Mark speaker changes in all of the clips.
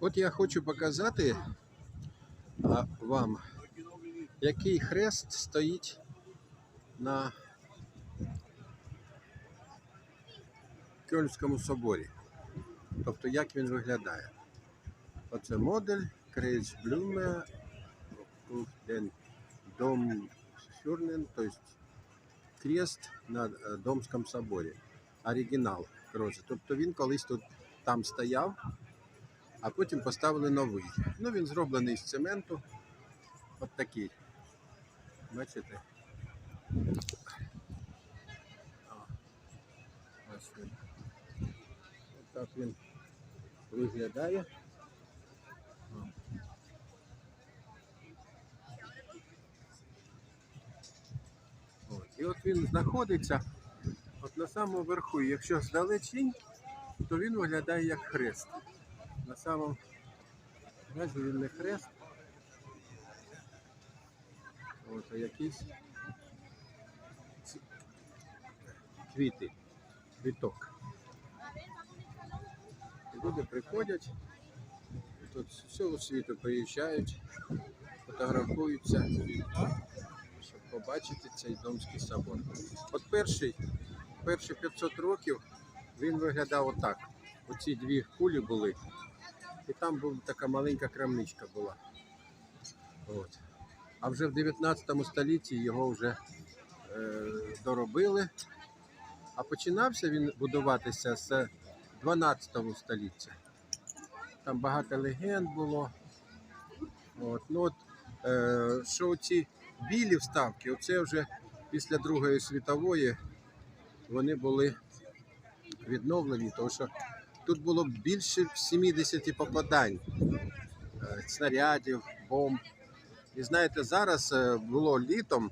Speaker 1: От я хочу показати вам, який хрест стоїть на Кьольському соборі. Тобто, як він виглядає. Оце модель Крейс Блюме Дом Фюрнен, тобто крест на е, Домському соборі. Оригінал. Тобто він колись тут там стояв, а потім поставили новий. Ну, він зроблений з цементу. От такий. Бачите? Ось він. Так він виглядає. І от він знаходиться от на самому верху. Якщо здалечінь, то він виглядає як хрест. На він не хрест. А якісь квіти, квіток. І люди приходять, тут з всього світу приїжджають, фотографуються, щоб побачити цей Домський собор. От перший, перші 500 років він виглядав отак. Оці дві кулі були, і там була така маленька крамничка була. От. А вже в 19 столітті його вже е, доробили. А починався він будуватися з 12 століття. Там багато легенд було. От. Ну, от, е, що ці білі вставки, оце вже після Другої світової вони були відновлені, тому що тут було більше 70 попадань е, снарядів, бомб. І знаєте, зараз е, було літом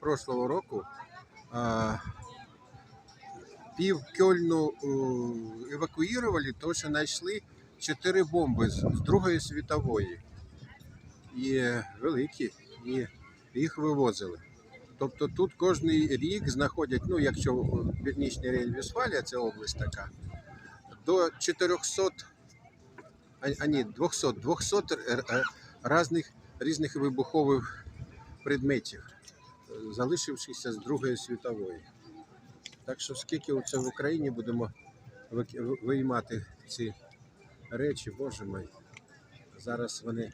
Speaker 1: прошлого року е, пів Кьольну евакуювали, тому що знайшли чотири бомби з, Другої світової. І великі, і їх вивозили. Тобто тут кожен рік знаходять, ну якщо в Північній Рейн-Вестфалія, це область така, до 400, а, ні, 200, 200 р- р- різних, різних вибухових предметів, залишившихся з Другої світової. Так що скільки це в Україні будемо виймати ці речі, боже мій. Зараз вони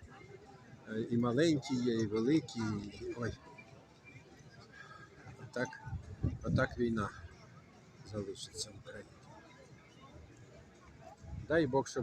Speaker 1: е, і маленькі є, і великі. І... Ой. Отак, отак війна залишиться в Україні. Дай Бог, щоб